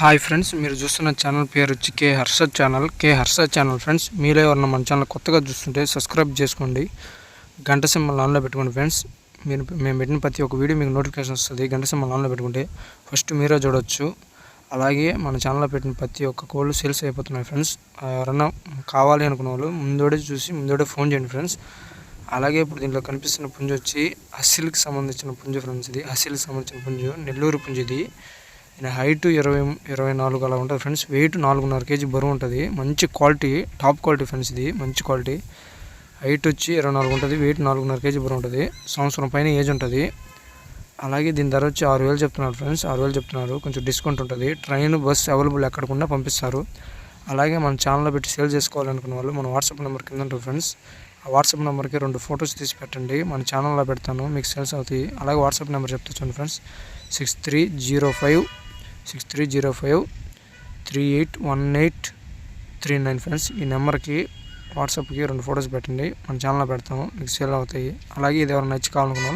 Hi friends మీరు చూస్తున్న channel పేరు వచ్చి K Harsha channel. K Harsha channel friends మీలో ఎవరన్నా మన ఛానల్ కొత్తగా చూస్తుంటే సబ్స్క్రైబ్ చేసుకోండి. గంట సింబల్ ఆన్లో పెట్టుకోండి ఫ్రెండ్స్. మీరు మేము పెట్టిన ప్రతి ఒక్క వీడియో మీకు నోటిఫికేషన్ వస్తుంది. గంట సింబల్ ఆన్లో పెట్టుకుంటే ఫస్ట్ మీరే చూడొచ్చు. అలాగే మన ఛానల్లో పెట్టిన ప్రతి ఒక్క కోళ్ళు సేల్స్ అయిపోతున్నాయి ఫ్రెండ్స్. ఎవరన్నా కావాలి అనుకున్న వాళ్ళు ముందోడే చూసి ముందోడే ఫోన్ చేయండి ఫ్రెండ్స్. అలాగే ఇప్పుడు దీంట్లో కనిపిస్తున్న పుంజు వచ్చి అసిల్కి సంబంధించిన పుంజు ఫ్రెండ్స్ ఇది. అసిల్కి సంబంధించిన పుంజు నెల్లూరు పుంజు ఇది. దీని హైట్ ఇరవై ఇరవై నాలుగు అలా ఉంటుంది ఫ్రెండ్స్. వెయిట్ నాలుగున్నర కేజీ బరువు ఉంటుంది. మంచి క్వాలిటీ టాప్ క్వాలిటీ ఫ్రెండ్స్ ఇది. మంచి క్వాలిటీ. హైట్ వచ్చి ఇరవై నాలుగు ఉంటుంది. వెయిట్ నాలుగున్నర కేజీ బరువు ఉంటుంది. సంవత్సరం పైన ఏజ్ ఉంటుంది. అలాగే దీని ధర వచ్చి ఆరు వేలు చెప్తున్నారు ఫ్రెండ్స్. ఆరు వేలు చెప్తున్నారు. కొంచెం డిస్కౌంట్ ఉంటుంది. ట్రైన్ బస్ అవైలబుల్ ఎక్కడకుండా పంపిస్తారు. అలాగే మన ఛానల్లో పెట్టి సేల్ చేసుకోవాలనుకున్న వాళ్ళు మన వాట్సాప్ నెంబర్ కింద ఉంటుంది ఫ్రెండ్స్. ఆ వాట్సాప్ నెంబర్కి రెండు ఫొటోస్ తీసి పెట్టండి. మన ఛానల్లో పెడతాను. మీకు సేల్స్ అవుతాయి. అలాగే వాట్సాప్ నెంబర్ చెప్తా చూడండి friends. Six three zero five six three zero five three eight one eight three nine friends ఈ నెంబర్కి వాట్సాప్కి రెండు ఫొటోస్ పెట్టండి. మన ఛానల్లో పెడతాము. మీకు సేల్ అవుతాయి. అలాగే ఇది ఎవరైనా నచ్చి కావాలనుకున్న